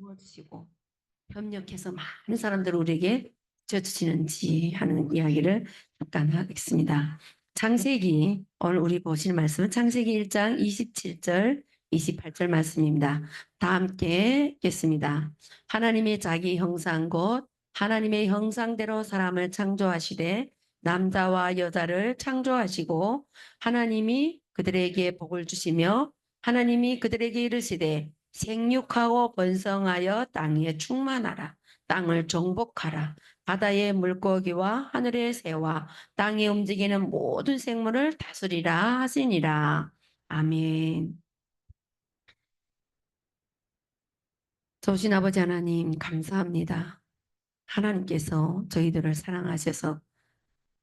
도와주시고 협력해서 많은 사람들을 우리에게 져주시는지 하는 이야기를 잠깐 하겠습니다. 창세기 오늘 우리 보실 말씀은 창세기 1장 27절 28절 말씀입니다. 다 함께 읽겠습니다. 하나님의 자기 형상 곧 하나님의 형상대로 사람을 창조하시되 남자와 여자를 창조하시고 하나님이 그들에게 복을 주시며 하나님이 그들에게 이르시되 생육하고 번성하여 땅에 충만하라 땅을 정복하라 바다의 물고기와 하늘의 새와 땅에 움직이는 모든 생물을 다스리라 하시니라 아멘. 좋으신 아버지 하나님 감사합니다. 하나님께서 저희들을 사랑하셔서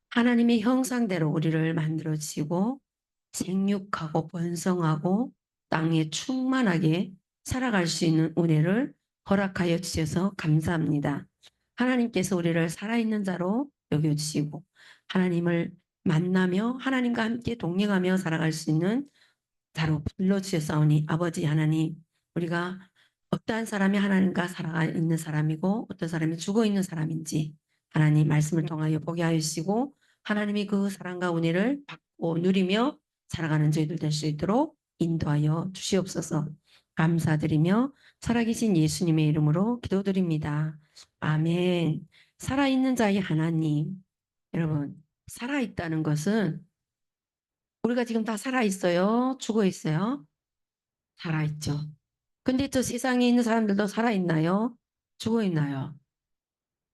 하나님의 형상대로 우리를 만들어 주시고 생육하고 번성하고 땅에 충만하게 살아갈 수 있는 은혜를 허락하여 주셔서 감사합니다. 하나님께서 우리를 살아있는 자로 여겨주시고 하나님을 만나며 하나님과 함께 동행하며 살아갈 수 있는 자로 불러주셨사오니 아버지 하나님 우리가 어떠한 사람이 하나님과 살아가 있는 사람이고 어떤 사람이 죽어 있는 사람인지 하나님 말씀을 통하여 보게 하여 주시고 하나님이 그 사랑과 은혜를 받고 누리며 살아가는 저희들 될 수 있도록 인도하여 주시옵소서 감사드리며 살아계신 예수님의 이름으로 기도드립니다. 아멘. 살아있는 자의 하나님. 여러분, 살아있다는 것은 우리가 지금 다 살아있어요? 죽어 있어요? 살아있죠. 근데 저 세상에 있는 사람들도 살아있나요? 죽어 있나요?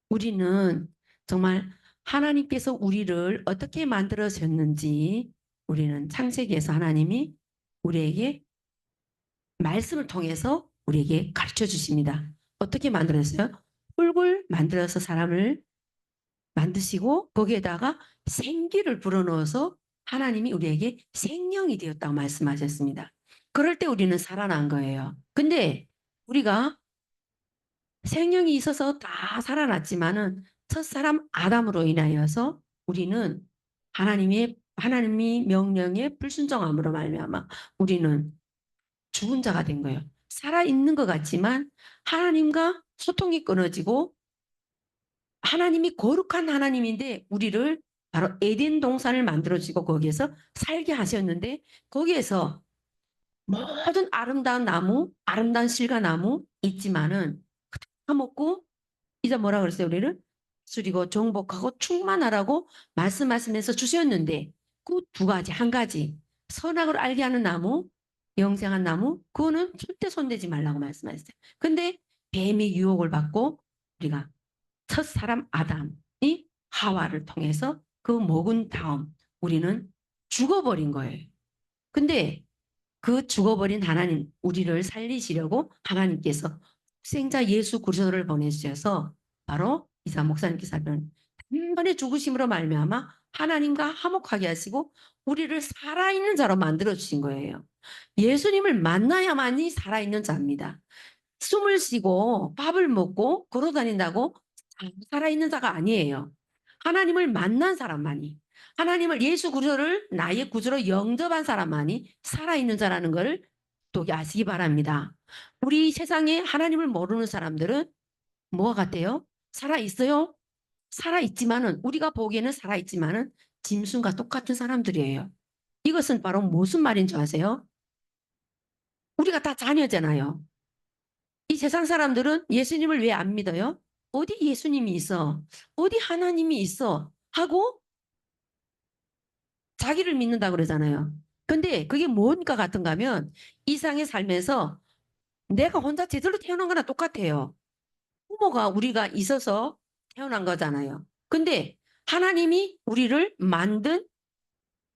우리는 정말 하나님께서 우리를 어떻게 만들어졌는지 우리는 창세기에서 하나님이 우리에게 말씀을 통해서 우리에게 가르쳐 주십니다. 어떻게 만들었어요? 흙을 만들어서 사람을 만드시고 거기에다가 생기를 불어넣어서 하나님이 우리에게 생명이 되었다고 말씀하셨습니다. 그럴 때 우리는 살아난 거예요. 근데 우리가 생명이 있어서 다 살아났지만은 첫 사람 아담으로 인하여서 우리는 하나님의 하나님이 명령에 불순종함으로 말미암아 우리는 죽은 자가 된 거예요. 살아 있는 것 같지만 하나님과 소통이 끊어지고 하나님이 거룩한 하나님인데 우리를 바로 에덴 동산을 만들어주고 거기에서 살게 하셨는데 거기에서 모든 아름다운 나무, 아름다운 실과 나무 있지만은 다 먹고 이제 뭐라 그랬어요 우리를 수리고 정복하고 충만하라고 말씀하시면서 주셨는데 그 두 가지 한 가지 선악을 알게 하는 나무 영생한 나무 그거는 절대 손대지 말라고 말씀하셨어요. 근데 뱀의 유혹을 받고 우리가 첫 사람 아담이 하와를 통해서 그 먹은 다음 우리는 죽어버린 거예요. 근데 그 죽어버린 하나님 우리를 살리시려고 하나님께서 생자 예수 그리스도를 보내주셔서 바로 이사 목사님께서 하는 단번에 죽으심으로 말미암아 하나님과 화목하게 하시고 우리를 살아있는 자로 만들어 주신 거예요. 예수님을 만나야만이 살아있는 자입니다. 숨을 쉬고 밥을 먹고 걸어 다닌다고 살아있는 자가 아니에요. 하나님을 만난 사람만이 하나님을 예수 그리스도를 나의 구주로 영접한 사람만이 살아있는 자라는 것을 또 아시기 바랍니다. 우리 세상에 하나님을 모르는 사람들은 뭐가 같아요? 살아있어요? 살아있지만은 우리가 보기에는 살아있지만은 짐승과 똑같은 사람들이에요. 이것은 바로 무슨 말인 줄 아세요? 우리가 다 자녀잖아요. 이 세상 사람들은 예수님을 왜 안 믿어요? 어디 예수님이 있어? 어디 하나님이 있어? 하고 자기를 믿는다 그러잖아요. 근데 그게 뭔가 같은가 하면 이상의 삶에서 내가 혼자 제대로 태어난 거나 똑같아요. 부모가 우리가 있어서 태어난 거잖아요. 근데 하나님이 우리를 만든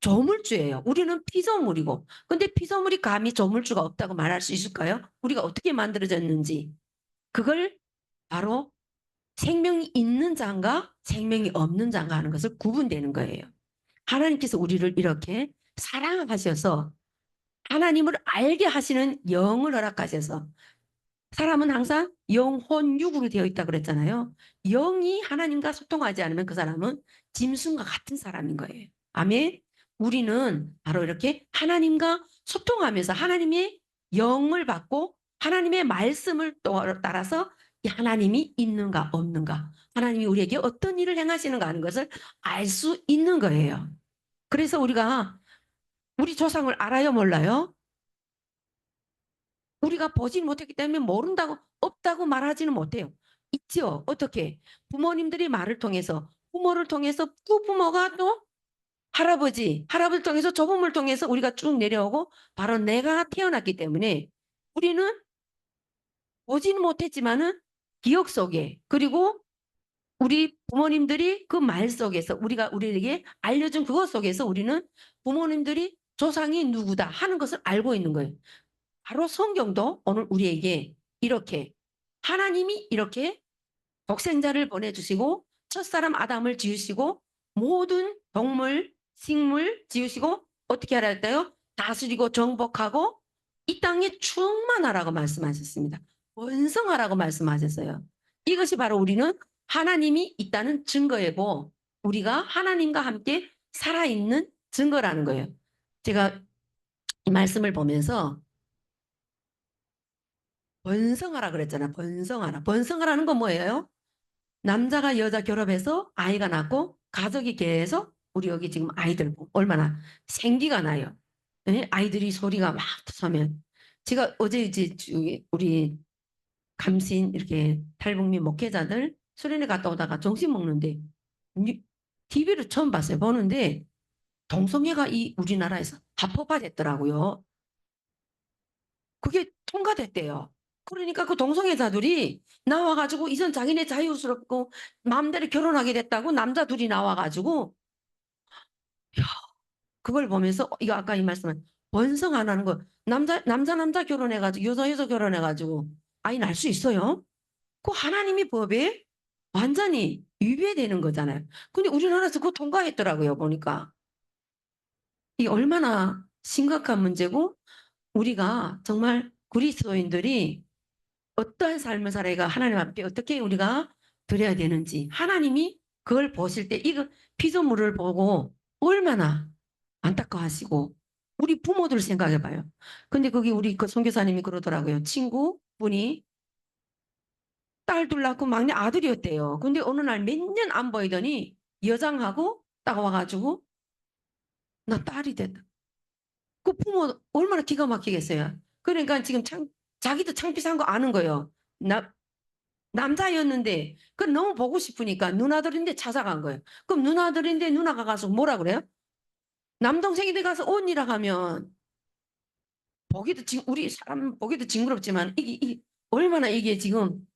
조물주예요. 우리는 피조물이고. 근데 피조물이 감히 조물주가 없다고 말할 수 있을까요? 우리가 어떻게 만들어졌는지. 그걸 바로 생명이 있는 자인가 생명이 없는 자인가 하는 것을 구분되는 거예요. 하나님께서 우리를 이렇게 사랑하셔서 하나님을 알게 하시는 영을 허락하셔서 사람은 항상 영혼 육으로 되어 있다 그랬잖아요. 영이 하나님과 소통하지 않으면 그 사람은 짐승과 같은 사람인 거예요. 아멘. 우리는 바로 이렇게 하나님과 소통하면서 하나님의 영을 받고 하나님의 말씀을 또- 따라서 이 하나님이 있는가 없는가 하나님이 우리에게 어떤 일을 행하시는가 하는 것을 알 수 있는 거예요. 그래서 우리가 우리 조상을 알아요 몰라요? 우리가 보지 못했기 때문에 모른다고 없다고 말하지는 못해요. 있죠. 어떻게? 부모님들이 말을 통해서 부모를 통해서 부부모가 또 할아버지, 할아버지를 통해서 조부모를 통해서 우리가 쭉 내려오고 바로 내가 태어났기 때문에 우리는 보지는 못했지만은 기억 속에 그리고 우리 부모님들이 그 말 속에서 우리가 우리에게 알려준 그것 속에서 우리는 부모님들이 조상이 누구다 하는 것을 알고 있는 거예요. 바로 성경도 오늘 우리에게 이렇게 하나님이 이렇게 독생자를 보내주시고 첫사람 아담을 지으시고 모든 동물, 식물 지으시고 어떻게 하라 했어요? 다스리고 정복하고 이 땅에 충만하라고 말씀하셨습니다. 번성하라고 말씀하셨어요. 이것이 바로 우리는 하나님이 있다는 증거이고 우리가 하나님과 함께 살아있는 증거라는 거예요. 제가 이 말씀을 보면서 번성하라 그랬잖아요. 번성하라. 번성하라는 건 뭐예요? 남자가 여자 결합해서 아이가 낳고 가족이 계속 우리 여기 지금 아이들 얼마나 생기가 나요. 예? 아이들이 소리가 막 터서면 제가 어제 이제 우리 감신 이렇게 탈북민 목회자들 수련회 갔다 오다가 점심 먹는데 TV를 처음 봤어요. 보는데 동성애가 이 우리나라에서 합법화됐더라고요. 그게 통과됐대요. 그러니까 그 동성애자들이 나와가지고 이전 자기네 자유스럽고 마음대로 결혼하게 됐다고 남자 둘이 나와가지고 야, 그걸 보면서 이거 아까 이 말씀은 번성 안 하는 거 남자 남자 남자 결혼해가지고 여자 여자 결혼해가지고 아이 낳을 수 있어요? 그 하나님이 법에 완전히 위배되는 거잖아요. 근데 우리나라에서 그거 통과했더라고요 보니까 이 얼마나 심각한 문제고 우리가 정말 그리스도인들이 어떠한 삶을 살아야 하나님 앞에 어떻게 우리가 드려야 되는지 하나님이 그걸 보실 때 이거 피조물을 보고 얼마나 안타까워하시고 우리 부모들 생각해 봐요. 근데 거기 우리 그 선교사님이 그러더라고요. 친구분이 딸 둘 낳고 막내 아들이었대요. 근데 어느 날 몇 년 안 보이더니 여장하고 딱 와가지고 나 딸이 됐다. 그 부모 얼마나 기가 막히겠어요. 그러니까 지금 참 자기도 창피한 거 아는 거예요. 나, 남자였는데 그 너무 보고 싶으니까 누나들인데 찾아간 거예요. 그럼 누나들인데 누나가 가서 뭐라 그래요? 남동생인데 가서 언니라 하면 보기도 징 우리 사람 보기도 징그럽지만 이게, 이게 얼마나 이게 지금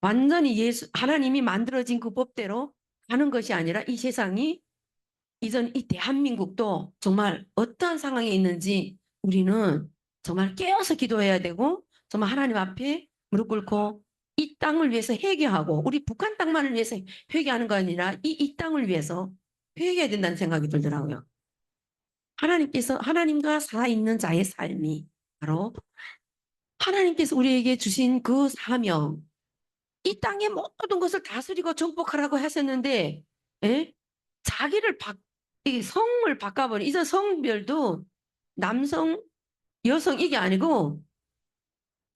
완전히 예수 하나님이 만들어진 그 법대로 가는 것이 아니라 이 세상이 이전 이 대한민국도 정말 어떠한 상황에 있는지 우리는 정말 깨어서 기도해야 되고 정말 하나님 앞에 무릎 꿇고 이 땅을 위해서 회개하고 우리 북한 땅만을 위해서 회개하는 거 아니라 이, 이 땅을 위해서 회개해야 된다는 생각이 들더라고요. 하나님께서 하나님과 살아있는 자의 삶이 바로 하나님께서 우리에게 주신 그 사명 이 땅의 모든 것을 다스리고 정복하라고 하셨는데 예? 자기를 바, 이 성을 바꿔버린 이전 성별도 남성 여성 이게 아니고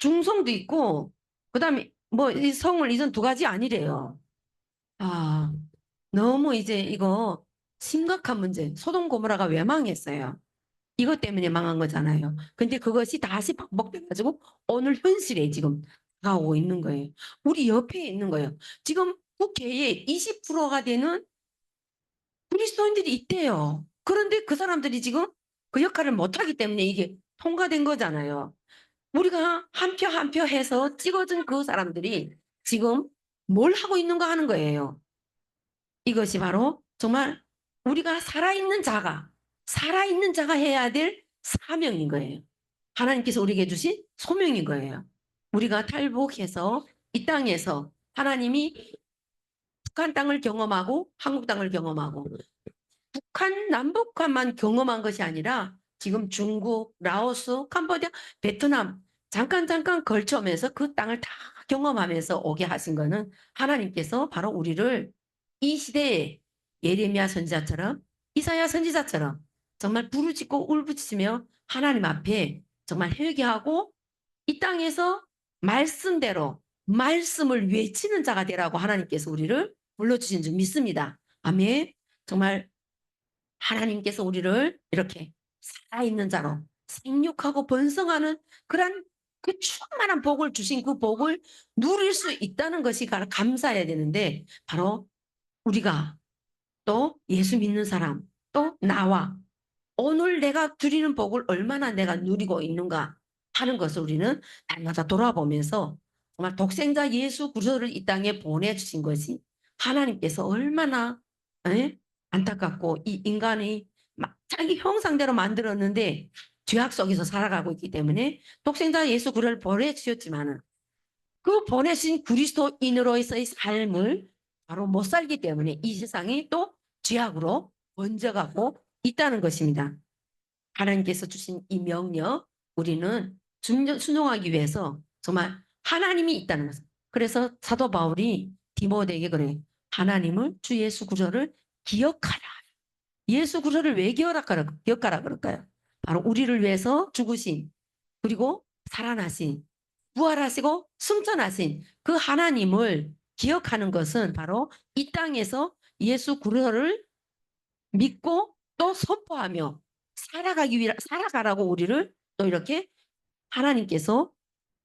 중성도 있고 그다음에 뭐 이 성을 이전 두 가지 아니래요. 아 너무 이제 이거 심각한 문제. 소돔 고모라가 왜 망했어요? 이것 때문에 망한 거잖아요. 근데 그것이 다시 반복돼가지고 오늘 현실에 지금 다가오고 있는 거예요. 우리 옆에 있는 거예요. 지금 국회에 20%가 되는 그리스도인들이 있대요. 그런데 그 사람들이 지금 그 역할을 못하기 때문에 이게 통과된 거잖아요. 우리가 한 표 한 표 해서 찍어준 그 사람들이 지금 뭘 하고 있는가 하는 거예요. 이것이 바로 정말 우리가 살아있는 자가, 살아있는 자가 해야 될 사명인 거예요. 하나님께서 우리에게 주신 소명인 거예요. 우리가 탈북해서 이 땅에서 하나님이 북한 땅을 경험하고 한국 땅을 경험하고 북한 남북한만 경험한 것이 아니라 지금 중국, 라오스, 캄보디아, 베트남 잠깐 잠깐 걸쳐오면서 그 땅을 다 경험하면서 오게 하신 거는 하나님께서 바로 우리를 이 시대에 예레미야 선지자처럼 이사야 선지자처럼 정말 부르짖고 울부짖으며 하나님 앞에 정말 회개하고 이 땅에서 말씀대로 말씀을 외치는 자가 되라고 하나님께서 우리를 불러주신 줄 믿습니다. 아멘. 정말 하나님께서 우리를 이렇게 살아있는 자로 생육하고 번성하는 그런 그 충만한 복을 주신 그 복을 누릴 수 있다는 것이 감사해야 되는데 바로 우리가 또 예수 믿는 사람 또 나와 오늘 내가 드리는 복을 얼마나 내가 누리고 있는가 하는 것을 우리는 날마다 돌아보면서 정말 독생자 예수 그리스도를 이 땅에 보내주신 것이 하나님께서 얼마나 에? 안타깝고 이 인간이 막 자기 형상대로 만들었는데 죄악 속에서 살아가고 있기 때문에 독생자 예수 그를 보내주셨지만은 그 보내신 그리스도인으로서의 삶을 바로 못 살기 때문에 이 세상이 또 죄악으로 번져가고 있다는 것입니다. 하나님께서 주신 이 명령 우리는 순종- 순종하기 위해서 정말 하나님이 있다는 것. 그래서 사도 바울이 디모데에게 그래. 하나님을 주 예수 그리스도를 기억하라. 예수 그리스도를 왜 기억하라 그럴까요? 바로 우리를 위해서 죽으신 그리고 살아나신 부활하시고 승천하신 그 하나님을 기억하는 것은 바로 이 땅에서 예수 그리스도를 믿고 또 선포하며 살아가기 위해 살아가라고 우리를 또 이렇게 하나님께서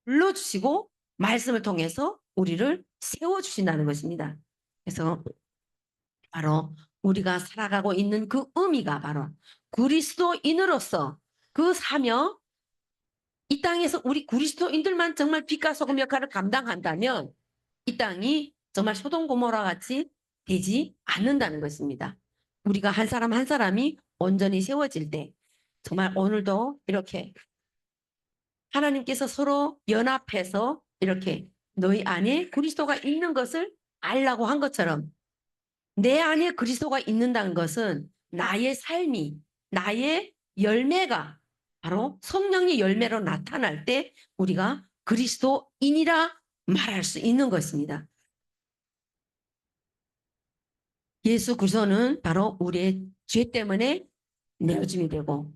불러주시고 말씀을 통해서 우리를 세워주신다는 것입니다. 그래서 바로 우리가 살아가고 있는 그 의미가 바로 그리스도인으로서 그 사명 이 땅에서 우리 그리스도인들만 정말 빛과 소금 역할을 감당한다면 이 땅이 정말 소돔 고모라 같이 되지 않는다는 것입니다. 우리가 한 사람 한 사람이 온전히 세워질 때 정말 오늘도 이렇게 하나님께서 서로 연합해서 이렇게 너희 안에 그리스도가 있는 것을 알라고 한 것처럼 내 안에 그리스도가 있는다는 것은 나의 삶이 나의 열매가 바로 성령의 열매로 나타날 때 우리가 그리스도인이라 말할 수 있는 것입니다. 예수 그리스도는 바로 우리의 죄 때문에 내어짐이 되고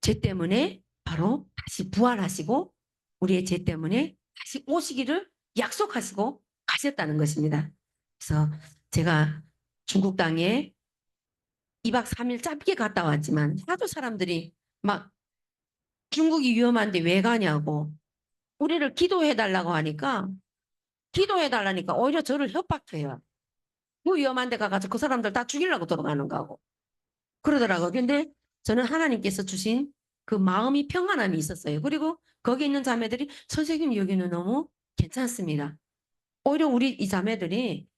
죄 때문에 바로 다시 부활하시고 우리의 죄 때문에 다시 오시기를 약속하시고 가셨다는 것입니다. 그래서 제가 중국 땅에 2박 3일 짧게 갔다 왔지만 하도 사람들이 막 중국이 위험한데 왜 가냐고 우리를 기도해 달라고 하니까 기도해 달라니까 오히려 저를 협박해요. 그 위험한 데 가가지고 그 사람들 다 죽이려고 들어가는 거고 그러더라고요. 근데 저는 하나님께서 주신 그 마음이 평안함이 있었어요. 그리고 거기 있는 자매들이 선생님 여기는 너무 괜찮습니다. 오히려 우리 이 자매들이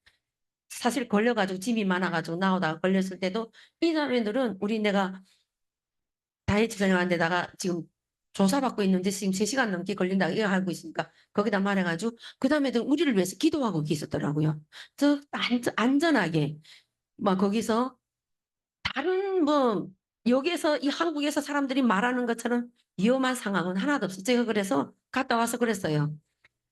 사실 걸려가지고 짐이 많아가지고 나오다가 걸렸을 때도 이 자매들은 우리 내가 다이어트 전용한 데다가 지금 조사받고 있는데 지금 3시간 넘게 걸린다 이거 알고 있으니까 거기다 말해가지고 그 다음에도 우리를 위해서 기도하고. 저 안전, 안전하게 막 거기서 다른 뭐 여기에서 이 한국에서 사람들이 말하는 것처럼 위험한 상황은 하나도 없어요. 제가 그래서 갔다 와서 그랬어요.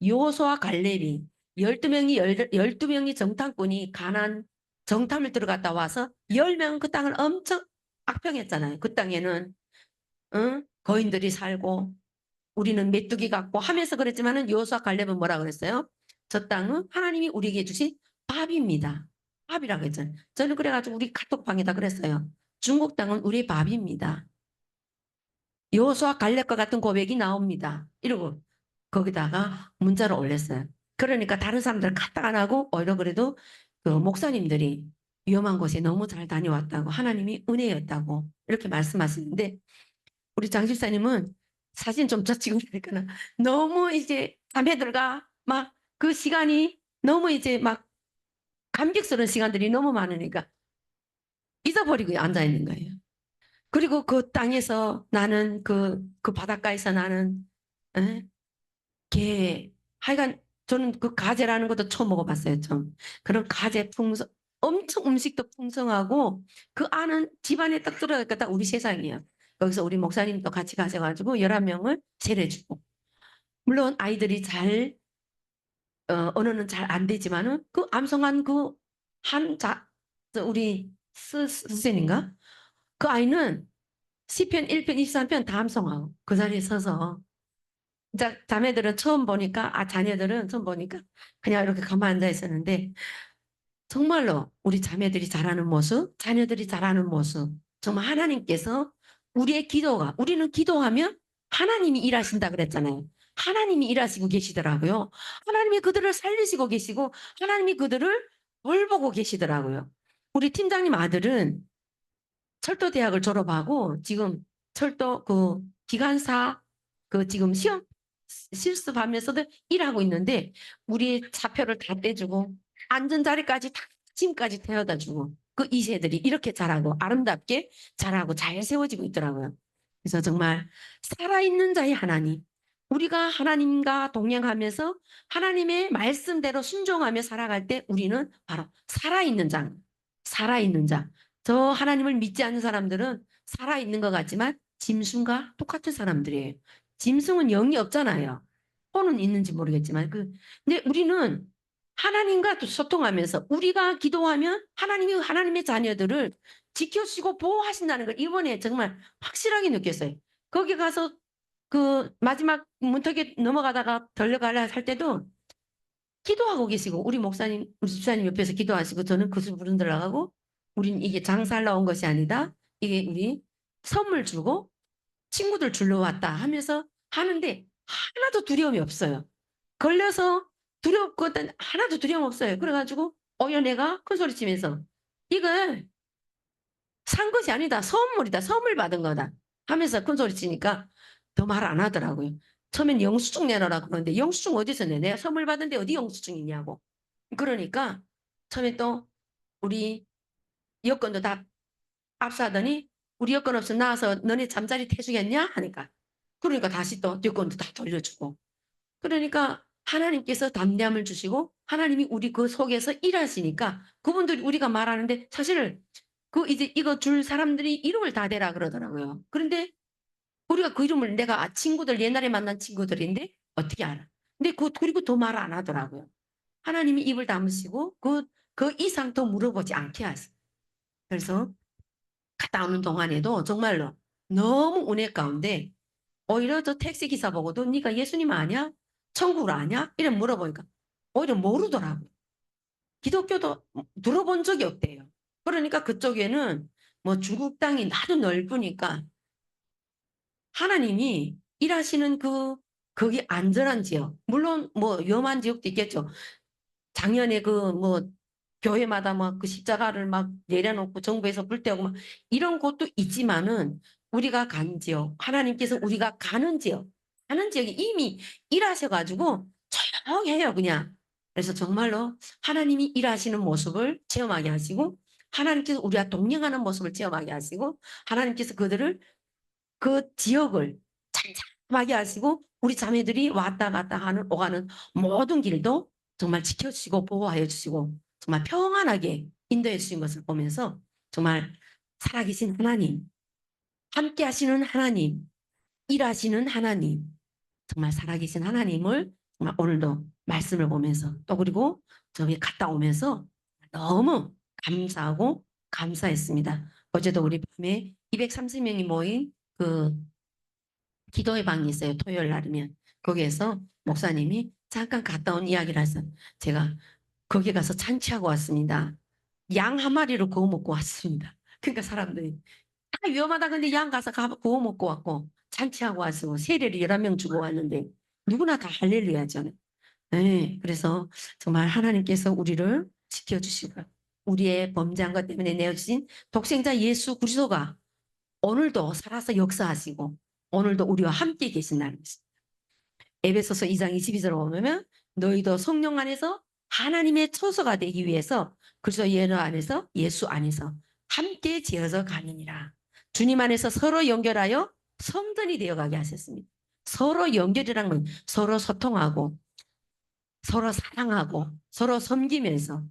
요소와 갈렙이 12명이 12명이 정탐꾼이 가난 정탐을 들어갔다 와서 10명은 그 땅을 엄청 악평했잖아요. 그 땅에는 응? 거인들이 살고 우리는 메뚜기 같고 하면서 그랬지만은 요소와 갈렙은 뭐라 그랬어요? 저 땅은 하나님이 우리에게 주신 밥입니다. 밥이라고 했잖아요. 저는 그래가지고 우리 카톡방에다 그랬어요. 중국 땅은 우리 밥입니다. 요소와 갈렙과 같은 고백이 나옵니다. 이러고 거기다가 문자를 올렸어요. 그러니까 다른 사람들 카톡 안 하고 오히려 그래도 그 목사님들이 위험한 곳에 너무 잘 다녀왔다고 하나님이 은혜였다고 이렇게 말씀하시는데 우리 장 집사님은 사진 좀저 지금 보니까 너무 이제 자매들과 막그 시간이 너무 이제 막 감격스러운 시간들이 너무 많으니까 잊어버리고 앉아 있는 거예요. 그리고 그 땅에서 나는 그, 그 바닷가에서 나는, 에? 게, 하여간 저는 그 가재라는 것도 처음 먹어봤어요, 좀. 그런 가재 풍성, 엄청 음식도 풍성하고 그 안은 집안에 딱 들어가니까 딱 우리 세상이에요. 거기서 우리 목사님도 같이 가셔가지고 11명을 세례주고. 물론 아이들이 잘, 어, 언어는 잘 안 되지만은 그 암송한 그 한 자, 저 우리 스, 스- 스센인가? 그 아이는 시편 1편, 23편 다 암송하고 그 자리에 서서 자, 자매들은 처음 보니까, 아, 자녀들은 처음 보니까 그냥 이렇게 가만 앉아 있었는데, 정말로 우리 자매들이 잘하는 모습, 자녀들이 잘하는 모습, 정말 하나님께서 우리의 기도가, 우리는 기도하면 하나님이 일하신다 그랬잖아요. 하나님이 일하시고 계시더라고요. 하나님이 그들을 살리시고 계시고, 하나님이 그들을 돌보고 계시더라고요. 우리 팀장님 아들은 철도대학을 졸업하고 지금 철도 그 기관사 그 지금 시험 실습하면서도 일하고 있는데 우리 차표를 다 떼주고 앉은 자리까지 다 짐까지 태워다 주고 그 이세들이 이렇게 잘하고 아름답게 잘하고 잘 세워지고 있더라고요. 그래서 정말 살아있는 자의 하나님 우리가 하나님과 동행하면서 하나님의 말씀대로 순종하며 살아갈 때 우리는 바로 살아있는 자, 살아있는 자. 저 하나님을 믿지 않는 사람들은 살아있는 것 같지만 짐승과 똑같은 사람들이에요. 짐승은 영이 없잖아요. 혼은 있는지 모르겠지만 그 근데 우리는 하나님과 또 소통하면서 우리가 기도하면 하나님이 하나님의 자녀들을 지켜주시고 보호하신다는 걸 이번에 정말 확실하게 느꼈어요. 거기 가서 그 마지막 문턱에 넘어가다가 들려가려 할 때도 기도하고 계시고 우리 목사님 우리 집사님 옆에서 기도하시고 저는 그술 부른 들어가고 우린 이게 장사하러 온 것이 아니다. 이게 우리 선물 주고 친구들 줄러 왔다 하면서 하는데 하나도 두려움이 없어요. 걸려서 두렵거든 하나도 두려움 없어요. 그래가지고 어여 내가 큰 소리 치면서 이걸 산 것이 아니다. 선물이다. 선물 받은 거다. 하면서 큰 소리 치니까 더 말 안 하더라고요. 처음엔 영수증 내놔라 그러는데 영수증 어디서 내? 내가 선물 받은데 어디 영수증 있냐고. 그러니까 처음에 또 우리 여권도 다 압수하더니 우리 여권 없으면 나와서 너네 잠자리 태주겠냐 하니까 그러니까 다시 또 여권도 다 돌려주고 그러니까 하나님께서 담대함을 주시고 하나님이 우리 그 속에서 일하시니까 그분들이 우리가 말하는데 사실 그 이제 이거 줄 사람들이 이름을 다 대라 그러더라고요. 그런데 우리가 그 이름을 내가 아, 친구들 옛날에 만난 친구들인데 어떻게 알아? 근데 그 그리고 더 말 안 하더라고요. 하나님이 입을 다무시고 그, 그 이상 더 물어보지 않게 하세요. 그래서 갔다 오는 동안에도 정말로 너무 은혜 가운데 오히려 저 택시 기사 보고도 네가 예수님 아냐? 천국을 아냐? 이래 물어보니까 오히려 모르더라고요. 기독교도 들어본 적이 없대요. 그러니까 그쪽에는 뭐 중국 땅이 나도 넓으니까 하나님이 일하시는 그 거기 안전한 지역 물론 뭐 위험한 지역도 있겠죠. 작년에 그 뭐 교회마다 막 그 십자가를 막 내려놓고 정부에서 불태우고 막 이런 곳도 있지만은 우리가 간 지역 하나님께서 우리가 가는 지역 가는 지역이 이미 일하셔가지고 조용해요 그냥. 그래서 정말로 하나님이 일하시는 모습을 체험하게 하시고 하나님께서 우리와 동행하는 모습을 체험하게 하시고 하나님께서 그들을 그 지역을 잠잠하게 하시고 우리 자매들이 왔다 갔다 하는 오가는 모든 길도 정말 지켜주시고 보호하여 주시고 정말 평안하게 인도해 주신 것을 보면서 정말 살아계신 하나님 함께 하시는 하나님 일하시는 하나님 정말 살아계신 하나님을 정말 오늘도 말씀을 보면서 또 그리고 저기 갔다 오면서 너무 감사하고 감사했습니다. 어제도 우리 밤에 230명이 모인 그 기도의 방이 있어요. 토요일 날이면 거기에서 목사님이 잠깐 갔다 온 이야기를 해서 제가 거기 가서 잔치하고 왔습니다. 양 한 마리를 구워 먹고 왔습니다. 그러니까 사람들이 다 위험하다 근데 양 가서 가- 구워 먹고 왔고 잔치하고 와서 세례를 11명 주고 왔는데 누구나 다 할렐루야 하잖아요. 네, 그래서 정말 하나님께서 우리를 지켜주시고 우리의 범죄한 것 때문에 내어주신 독생자 예수 그리스도가 오늘도 살아서 역사하시고 오늘도 우리와 함께 계신다는 것입니다. 에베소서 2장 22절을 보면 너희도 성령 안에서 하나님의 처소가 되기 위해서 그리스도 예수 안에서 예수 안에서 함께 지어서 가느니라. 주님 안에서 서로 연결하여 성전이 되어가게 하셨습니다. 서로 연결이라는 건 서로 소통하고 서로 사랑하고 서로 섬기면서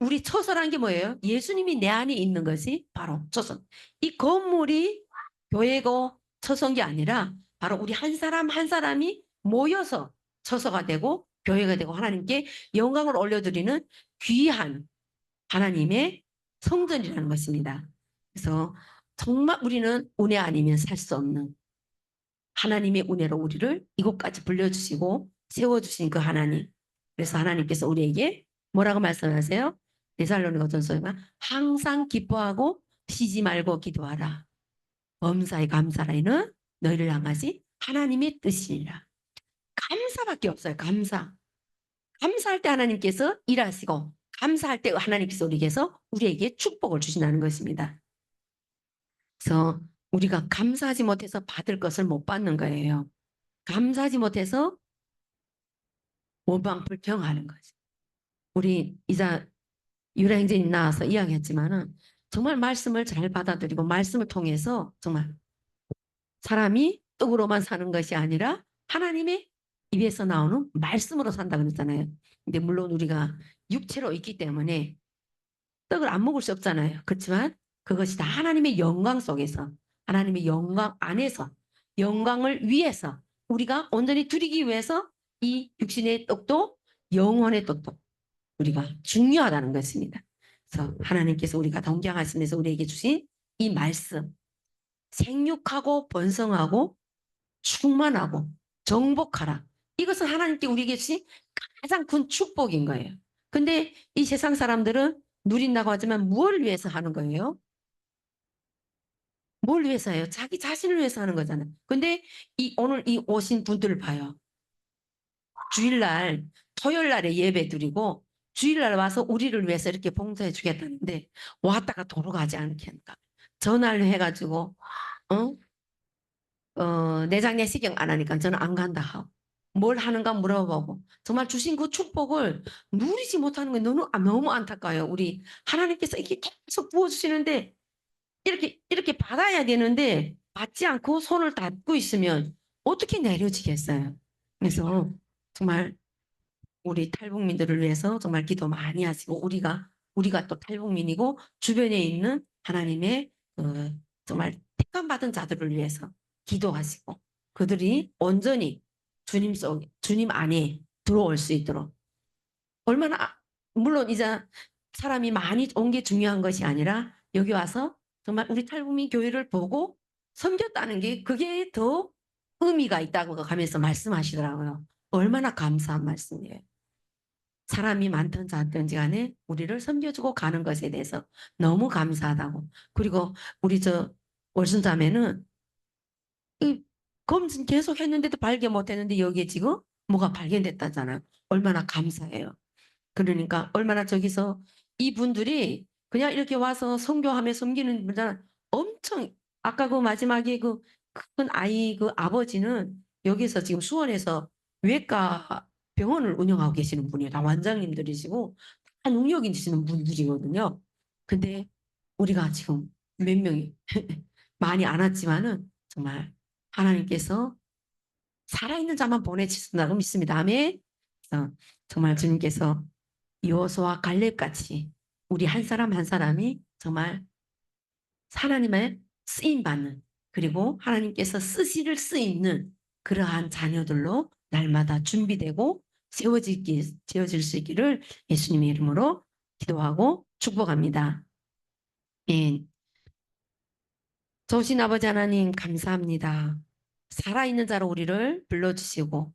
우리 처소란 게 뭐예요? 예수님이 내 안에 있는 것이 바로 처소. 이 건물이 교회고 게 아니라 바로 우리 한 사람 한 사람이 모여서 처소가 되고 교회가 되고 하나님께 영광을 올려드리는 귀한 하나님의 성전이라는 것입니다. 그래서 정말 우리는 은혜 아니면 살 수 없는 하나님의 은혜로 우리를 이곳까지 불러주시고 세워주신 그 하나님. 그래서 하나님께서 우리에게 뭐라고 말씀하세요? 데살로니가 전서에만 항상 기뻐하고 쉬지 말고 기도하라. 범사에 감사라 이는 너희를 향하시 하나님의 뜻이니라. 감사밖에 없어요. 감사. 감사할 때 하나님께서 일하시고 감사할 때 하나님께서 우리에게서 우리에게 축복을 주신다는 것입니다. 그래서 우리가 감사하지 못해서 받을 것을 못 받는 거예요. 감사하지 못해서 원방 불평하는 거죠. 우리 이자 유라행제님 나와서 이야기했지만은 정말 말씀을 잘 받아들이고 말씀을 통해서 정말 사람이 떡으로만 사는 것이 아니라 하나님의 입에서 나오는 말씀으로 산다 그랬잖아요. 근데 물론 우리가 육체로 있기 때문에 떡을 안 먹을 수 없잖아요. 그렇지만 그것이 다 하나님의 영광 속에서 하나님의 영광 안에서 영광을 위해서 우리가 온전히 드리기 위해서 이 육신의 떡도 영혼의 떡도 우리가 중요하다는 것입니다. 그래서 하나님께서 우리가 동경하시면서 우리에게 주신 이 말씀 생육하고 번성하고 충만하고 정복하라. 이것은 하나님께 우리에게 주신 가장 큰 축복인 거예요. 근데 이 세상 사람들은 누린다고 하지만 무엇을 위해서 하는 거예요? 뭘 위해서 해요? 자기 자신을 위해서 하는 거잖아요. 근데 이 오늘 이 오신 분들을 봐요. 주일날 토요일날에 예배 드리고 주일날 와서 우리를 위해서 이렇게 봉사해 주겠다는데 왔다가 도로 가지 않게 하니까 전화를 해가지고 어? 어, 내장 내 시경 안 하니까 저는 안 간다 하고 뭘 하는가 물어보고 정말 주신 그 축복을 누리지 못하는 게 너무 아, 너무 안타까워요. 우리 하나님께서 이렇게 계속 부어주시는데 이렇게 이렇게 받아야 되는데 받지 않고 손을 닫고 있으면 어떻게 내려지겠어요? 그래서 정말 우리 탈북민들을 위해서 정말 기도 많이 하시고 우리가 우리가 또 탈북민이고 주변에 있는 하나님의 그 정말 택감 받은 자들을 위해서 기도하시고 그들이 온전히 주님 속 주님 안에 들어올 수 있도록 얼마나 아- 물론 이제 사람이 많이 온 게 중요한 것이 아니라 여기 와서 정말 우리 탈북민 교회를 보고 섬겼다는 게 그게 더 의미가 있다고 가면서 말씀하시더라고요. 얼마나 감사한 말씀이에요. 사람이 많든 작든지 간에 우리를 섬겨주고 가는 것에 대해서 너무 감사하다고. 그리고 우리 저 월순자매는 이 검진 계속 했는데도 발견 못했는데 여기에 지금 뭐가 발견됐다잖아요. 얼마나 감사해요. 그러니까 얼마나 저기서 이분들이 그냥 이렇게 와서 성교하며 섬기는 분들 엄청 아까 그 마지막에 그 큰 아이 그 아버지는 여기서 지금 수원에서 외과 병원을 운영하고 계시는 분이에요. 다 원장님들이시고 다 능력 있으시는 분들이거든요. 근데 우리가 지금 몇 명이 많이 안 왔지만은 정말 하나님께서 살아있는 자만 보내주신다고 믿습니다. 아멘. 정말 주님께서 여호수와 갈렙같이 우리 한 사람 한 사람이 정말 하나님의 쓰임 받는 그리고 하나님께서 쓰시를 쓰이는 그러한 자녀들로 날마다 준비되고 세워지기 세워질 수 있기를 예수님의 이름으로 기도하고 축복합니다. 예. 좋으신 아버지 하나님 감사합니다. 살아있는 자로 우리를 불러주시고